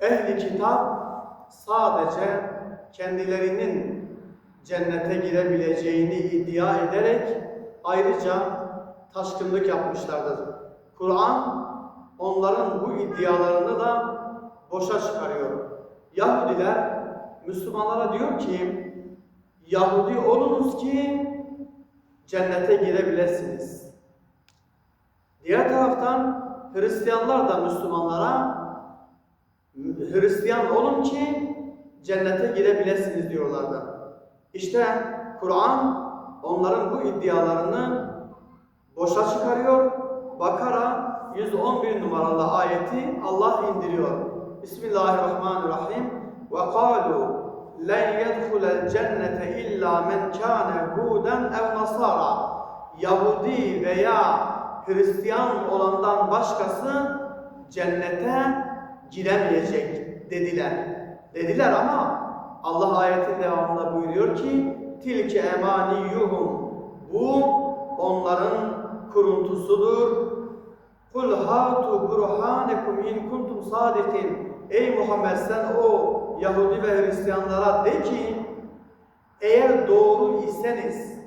Ehli kitap sadece kendilerinin cennete girebileceğini iddia ederek ayrıca taşkınlık yapmışlardır. Kur'an onların bu iddialarını da boşa çıkarıyor. Yahudiler Müslümanlara diyor ki Yahudi olunuz ki cennete girebilirsiniz. Diğer taraftan Hristiyanlar da Müslümanlara Hristiyan olun ki cennete girebilirsiniz diyorlardı. İşte Kur'an onların bu iddialarını boşa çıkarıyor. Bakara 111 numaralı ayeti Allah indiriyor. Bismillahirrahmanirrahim. Ve kalu len yedhulel cennete illa men kâne huden ev nasara. Yahudi veya Hristiyan olandan başkası cennete giremeyecek dediler. Dediler ama Allah ayetin devamında buyuruyor ki tilke emaniyuhum bu onların kuruntusudur. Kul hatu burhanekum in kuntum sadikin. Ey Muhammed sen o Yahudi ve Hristiyanlara de ki eğer doğru iseniz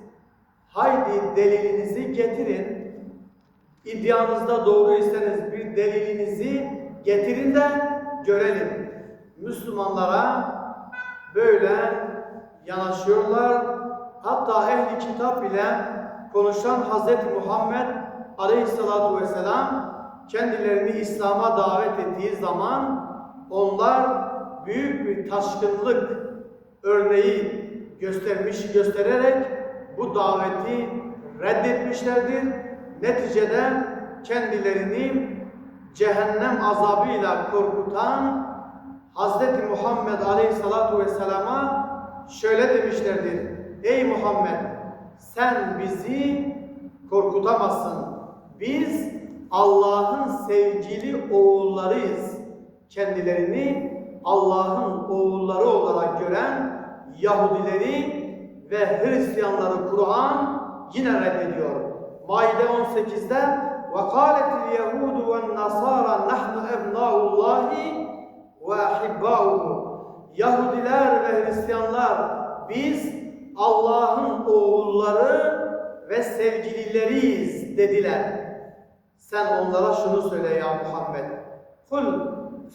haydi delilinizi getirin. İddianızda doğru iseniz getirin de görelim. Müslümanlara böyle yanaşıyorlar. Hatta ehli kitap ile konuşan Hz. Muhammed aleyhissalatu vesselam kendilerini İslam'a davet ettiği zaman onlar büyük bir taşkınlık örneği göstermiş göstererek bu daveti reddetmişlerdir. Neticede kendilerini cehennem azabıyla korkutan Hz. Muhammed Aleyhissalatu Vesselam'a şöyle demişlerdir. Ey Muhammed sen bizi korkutamazsın. Biz Allah'ın sevgili oğullarıyız. Kendilerini Allah'ın oğulları olarak gören Yahudileri ve Hristiyanları Kur'an yine reddediyor. Maide 18'de وَقَالَتِ الْيَهُودُ وَالنَّصَارَى نَحْنُ اَبْنَاءُ اللّٰهِ وَاحِبَّاؤُهُ Yahudiler ve Hristiyanlar biz Allah'ın oğulları ve sevgilileriyiz dediler. Sen onlara şunu söyle ya Muhammed. Kul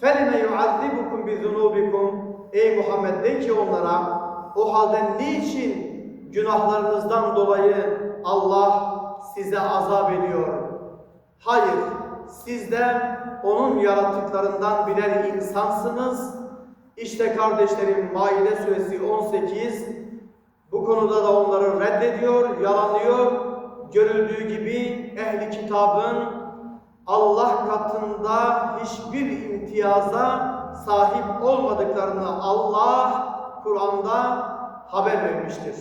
felime yuazzibukum bi zunubikum. Ey Muhammed de ki onlara o halde niçin günahlarınızdan dolayı Allah size azap ediyor? Hayır, siz de onun yaratıklarından birer insansınız. İşte kardeşlerim Maide suresi 18 bu konuda da onları reddediyor, yalanlıyor. Görüldüğü gibi ehli kitabın Allah katında hiçbir imtiyaza sahip olmadıklarını Allah Kur'an'da haber vermiştir.